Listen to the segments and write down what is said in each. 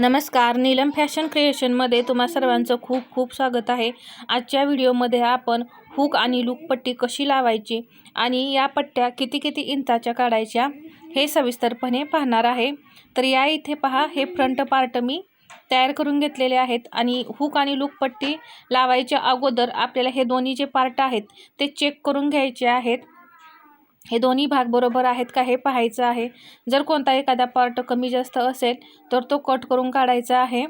नमस्कार नीलम फॅशन क्रिएशनमध्ये तुम्हा सर्वांचं खूप खूप स्वागत आहे. आजच्या व्हिडिओमध्ये आपण हुक आणि लूक पट्टी कशी लावायची आणि या पट्ट्या किती किती इंचाच्या काढायच्या हे सविस्तरपणे पाहणार आहे. तर या इथे पहा हे फ्रंट पार्ट मी तयार करून घेतलेले आहेत आणि हुक आणि लूक पट्टी लावायच्या अगोदर आपल्याला हे दोन्ही जे पार्ट आहेत ते चेक करून घ्यायचे आहेत. हे दोन्ही भाग बरोबर आहेत का हे पाहायचं आहे. जर कोणता एखादा पार्ट कमी जास्त असेल तर तो कट करून काढायचा आहे.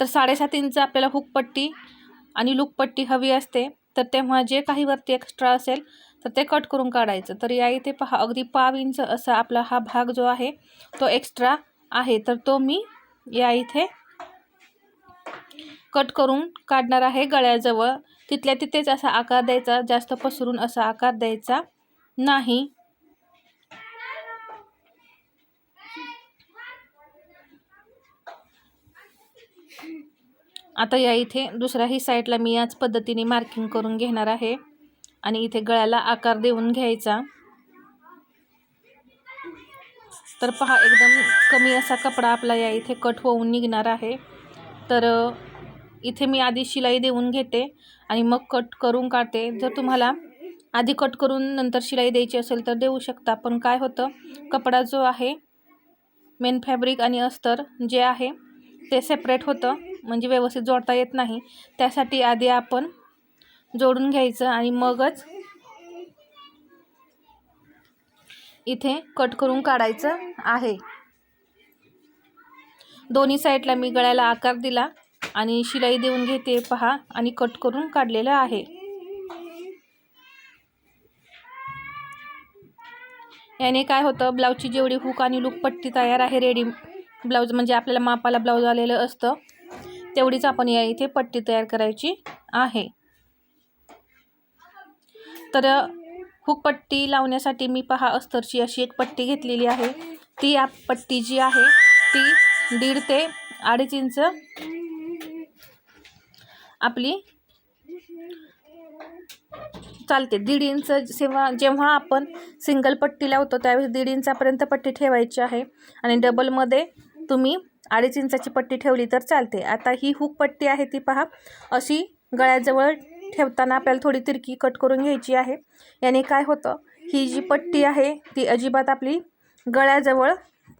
तर साडेसात इंच आपल्याला हुकपट्टी आणि लुकपट्टी हवी असते तर तेव्हा जे काही वरती एक्स्ट्रा असेल तर ते कट करून काढायचं. तर या इथे पहा अगदी पाव इंच असा आपला हा भाग जो आहे तो एक्स्ट्रा आहे. तर तो मी या इथे कट करून काढणार आहे गळ्याजवळ. तिथल्या तिथेच असा आकार द्यायचा जास्त पसरून असा आकार द्यायचा नाही. आता या इथे दुसऱ्याही साईडला मी याच पद्धतीने मार्किंग करून घेणार आहे आणि इथे गळ्याला आकार देऊन घ्यायचा. तर पहा एकदम कमी असा कपडा आपला या इथे कट होऊन निघणार आहे. तर इथे मी आधी शिलाई देऊन घेते आणि मग कट करून काढते. जर तुम्हाला आधी कट करून नंतर शिलाई द्यायची असेल तर देऊ शकता. पण काय होतं? कपडा जो आहे मेन फॅब्रिक आणि अस्तर जे आहे ते सेपरेट होतं. म्हणजे व्यवस्थित जोडता येत नाही. त्यासाठी आधी आपण जोडून घ्यायचं आणि मगच इथे कट करून काढायचं आहे. दोन्ही साईडला मी गळ्याला आकार दिला. आणि शिलाई देऊन घेते. पहा आणि कट करून काढलेलं आहे. याने काय होतं ब्लाऊजची जेवढी हुक आणि लूक पट्टी तयार आहे रेडी ब्लाऊज म्हणजे आपल्याला मापाला ब्लाऊज आलेलं असतं तेवढीच आपण या इथे पट्टी तयार करायची आहे. तर हुक पट्टी लावण्यासाठी मी पहा अस्तरची अशी एक पट्टी घेतलेली आहे. ती पट्टी जी आहे ती दीड ते अडीच इंच आपली. चालते. दीड इंच जेव्हा जेव्हा आपण सिंगल पट्टी लावतो त्यावेळेस दीड इंचापर्यंत पट्टी ठेवायची आहे. आणि डबलमध्ये तुम्ही अडीच इंचाची पट्टी ठेवली तर चालते. आता ही हुक पट्टी आहे ती पहा. अशी गळ्याजवळ ठेवताना आपल्याला थोडी तिरकी कट करून घ्यायची आहे. याने काय होतं? ही जी पट्टी आहे ती अजिबात आपली गळ्याजवळ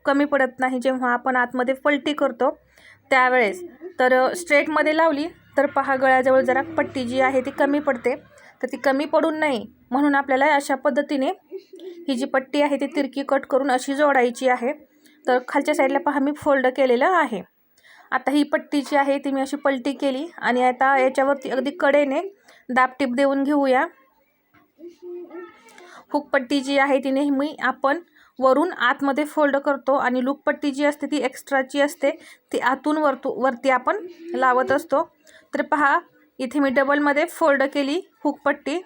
कमी पडत नाही जेव्हा आपण आतमध्ये पलटी करतो त्यावेळेस. तर स्ट्रेटमध्ये लावली तर पहा गळ्याजवळ जरा पट्टी जी आहे ती कमी पडते. तर ती कमी पडून नाही म्हणून आपल्याला अशा पद्धतीने ही जी पट्टी आहे ती तिरकी कट करून अशी जोडायची आहे. तर खालच्या साईडला पहा मी फोल्ड केलेलं आहे. आता ही पट्टी जी आहे ती मी अशी पलटी केली आणि आता याच्यावरती अगदी कडेने दाबटीप देऊन घेऊया. हुकपट्टी जी आहे ती नेहमी आपण वरून आतमध्ये फोल्ड करतो आणि लूकपट्टी जी असते ती एक्स्ट्राची असते ती आतून वरतू वरती आपण लावत असतो. तर पहा इथे मी डबलमध्ये फोल्ड केली हुकपट्टी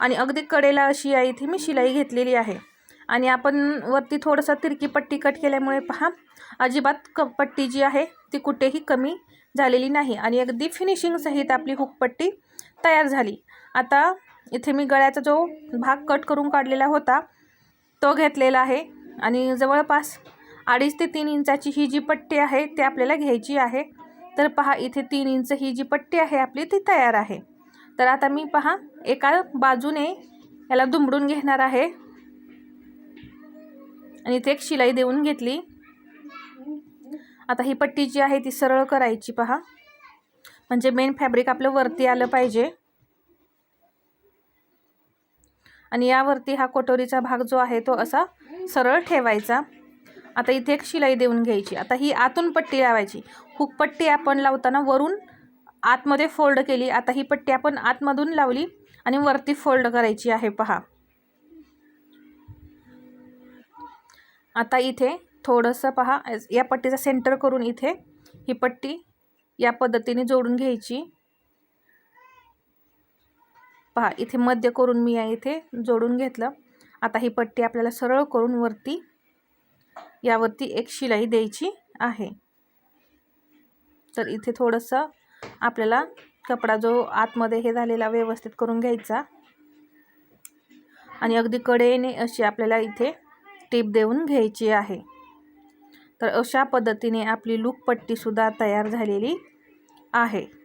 आणि अगदी कडेला अशी आहे इथे मी शिलाई घेतलेली आहे. आणि आपण वरती थोडंसं तिरकी पट्टी कट केल्यामुळे पहा अजिबात क पट्टी जी आहे ती कुठेही कमी झालेली नाही आणि अगदी फिनिशिंगसहित आपली हुकपट्टी तयार झाली. आता इथे मी गळ्याचा जो भाग कट करून काढलेला होता तो घेतलेला आहे. आणि जवळपास अडीच ते तीन इंचाची ही जी पट्टी आहे ती आपल्याला घ्यायची आहे. तर पहा इथे तीन इंच ही जी पट्टी आहे आपली ती तयार आहे. तर आता मी पहा एका बाजूने याला दुमडून घेणार आहे. आणि इथे एक शिलाई देऊन घेतली. आता ही पट्टी जी आहे ती सरळ करायची पहा. म्हणजे मेन फॅब्रिक आपलं वरती आलं पाहिजे. आणि यावरती हा कटोरीचा भाग जो आहे तो असा सरळ ठेवायचा. आता इथे एक शिलाई देऊन घ्यायची. आता ही आतून पट्टी लावायची. हुक पट्टी आपण लावताना वरून आतमध्ये फोल्ड केली. आता ही पट्टी आपण आतमधून लावली आणि वरती फोल्ड करायची आहे. पहा. आता इथे थोडंसं पहा. या पट्टीचा सेंटर करून इथे ही पट्टी या पद्धतीने जोडून घ्यायची. पहा इथे मध्य करून मी या इथे जोडून घेतलं. आता ही पट्टी आपल्याला सरळ करून वरती यावरती एक शिलाई द्यायची आहे. तर इथे थोडंसं आपल्याला कपडा जो आतमध्ये हे झालेला व्यवस्थित करून घ्यायचा. आणि अगदी कडेने अशी आपल्याला इथे टीप देऊन घ्यायची आहे. तर अशा पद्धतीने आपली लूकपट्टीसुद्धा तयार झालेली आहे.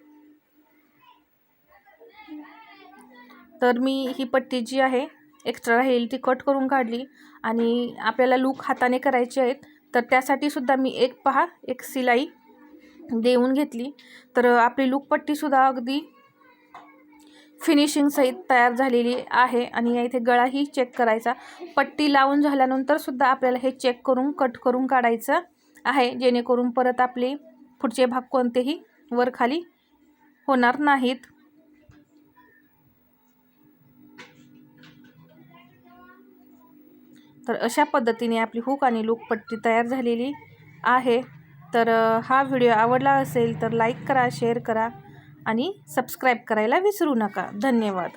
तर मी ही पट्टी जी आहे एक्स्ट्रा राहील ती कट करून काढली आणि आपल्याला लूक हाताने करायचे आहेत. तर त्यासाठी सुद्धा मी एक पहा एक सिलाई देऊन घेतली. तर आपली लूकपट्टीसुद्धा अगदी फिनिशिंगसहित तयार झालेली आहे आणि या इथे गळाही चेक करायचा. पट्टी लावून झाल्यानंतर सुद्धा आपल्याला हे चेक करून कट करून काढायचं आहे जेणेकरून परत आपले पुढचे भाग कोणतेही वर खाली होणार नाहीत. तर अशा पद्धतीने आपली हुक आणि लूक पट्टी तयार झालेली आहे. तर हा व्हिडिओ आवडला असेल तर लाईक करा शेअर करा आणि सबस्क्राईब करायला विसरू नका. धन्यवाद.